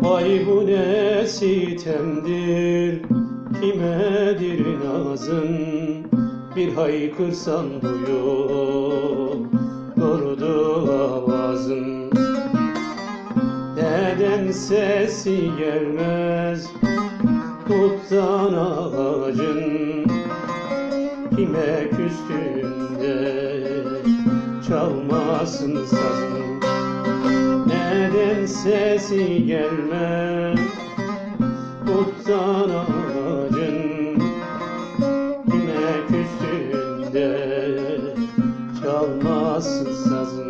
Vay bu ne sitemdir, kimedir nazın? Bir haykırsan bu yol, doğrudur Neden sesi gelmez Tuttan ağacın Kime küstüğünde Çalmasın sazın. Neden sesi gelmez Tuttan ağacın Kime küstüğünde Çalmasın sazın